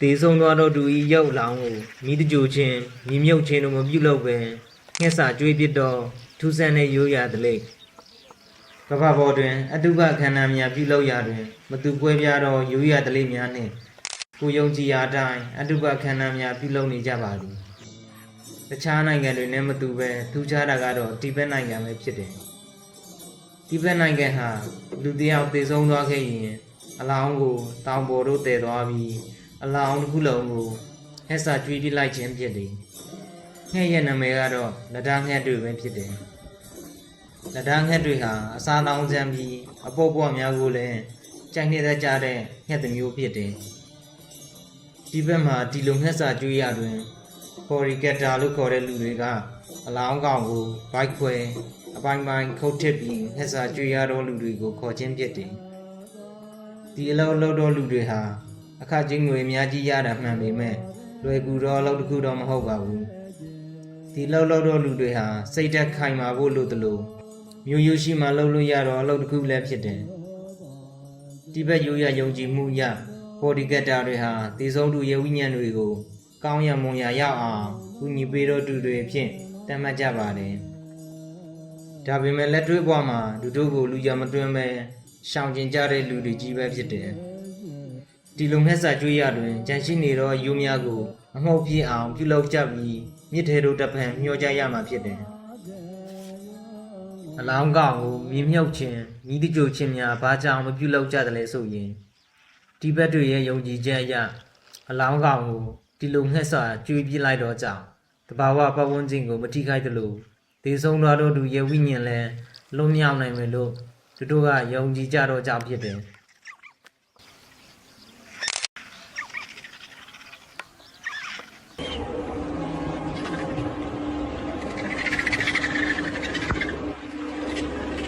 သေဆုံးသွားသောသူ၏ရုပ်အလောင်းကိုမိတကြိုချင်းမြမြုပ်ချင်းတို့မပြုတ်လို့ပင်ငှက်စာကြွေးပစ်တော့ထူးဆန်းတဲ့ရိုးရာတလိကဘာပေါ်တွင် အတုပခန္ဓာများပြုလုပ်ရာတွင် မတူကွဲပြားသောရိုးရာတလိများနှင့်ကိုယုံကြည်ရာအတိုင်းအတုပခန္ဓာများပြုလုပ်နေကြပါသည်တခြားနိုင်ငံတွေနဲ့မတူပဲထူးခြားတာကတော့တိဘက်နိုင်ငံပဲဖြစ်တယ်တိဘက်နိုင်ငံဟာလူတစ်ယောက်သေဆုံးသွားခဲ့ရင်အလောင်းကိုတောင်ပေါ်တို့တည်သွားပြီး အလောင်းတစ်ခုလုံးကိုဟက်စာကျွေးပြစ်လိုက်ခြင်းဖြစ်တယ်။ငှက်ရဲ့နာမည်ကတော့လက်ဒါငှက်တွေပဲဖြစ်တယ်။လက်ဒါငှက်တွေဟာအစာတောင်းစမ်းပြီးအပုပ်ပွားများကိုလည်းကြိုက်နေတဲ့ကြတဲ့ငှက်တစ်မျိုးဖြစ်တယ်။ဒီဘက်မှာဒီလိုငှက်စာကျွေးရတွင်ဖော်ရီကက်တာလို့ခေါ်တဲ့လူတွေကအလောင်းကောင်ကိုဘိုက်ခွဲအပိုင်းပိုင်းခုတ်ထစ်ပြီးငှက်စာကျွေးရတော့လူတွေကိုခေါ်ခြင်းဖြစ်တယ်။ဒီအလောက်လောက်တော့လူတွေဟာ အခချင်းငွေအများကြီးရတာမှန်ပေမဲ့လွယ်ကူတော့အလုပ်တစ်ခုတော့မဟုတ်ပါဘူးဒီလောက်လောက်တော့လူတွေဟာစိတ်သက်ခိုင်မာဖို့လိုသလိုမျိုးရိုးရှိမှလှုပ်လို့ရတော့အလုပ်တစ်ခုလည်းဖြစ်တယ်ဒီဘက်ရိုးရယုံကြည်မှုရဘော်ဒီကက်တာတွေဟာသေဆုံးသူရဲ့ဝိညာဉ်တွေကို ကောင်းရမွန်ရရောက်အောင်ကူညီပေးတော့သူတွေဖြင့်တတ်မှတ်ကြပါတယ်ဒါပေမဲ့လက်တွေ့ဘဝမှာလူတို့ကိုလူရမတွင်းပဲရှောင်ကျင်ကြတဲ့လူတွေကြီးပဲဖြစ်တယ် ဒီလုံငှက်စာကျွေးရတွင်ကြံရှိနေသောယူများကိုအမှုတ်ပြည့်အောင်ပြုလုပ်ကြပြီးမြစ်ထဲတို့တစ်ဖန်မျှောကြရမှာဖြစ်တယ်။အလောင်းကောင်ကိုမြင်းမြုပ်ခြင်းမိတကြိုခြင်းများဘာကြောင့်မပြုလုပ်ကြသလဲဆိုရင်ဒီဘက်တွေရဲ့ယုံကြည်ချက်အရအလောင်းကောင်ကိုဒီလုံငှက်စာကျွေးပြစ်လိုက်တော့ကြောင့်တဘာဝပတ်ဝန်းကျင်ကိုမထိခိုက်သလိုဒေဆုံးသွားသောသူရဲ့ဝိညာဉ်လည်းလွတ်မြောက်နိုင်မယ်လို့သူတို့ကယုံကြည်ကြတော့ကြောင့်ဖြစ်တယ်။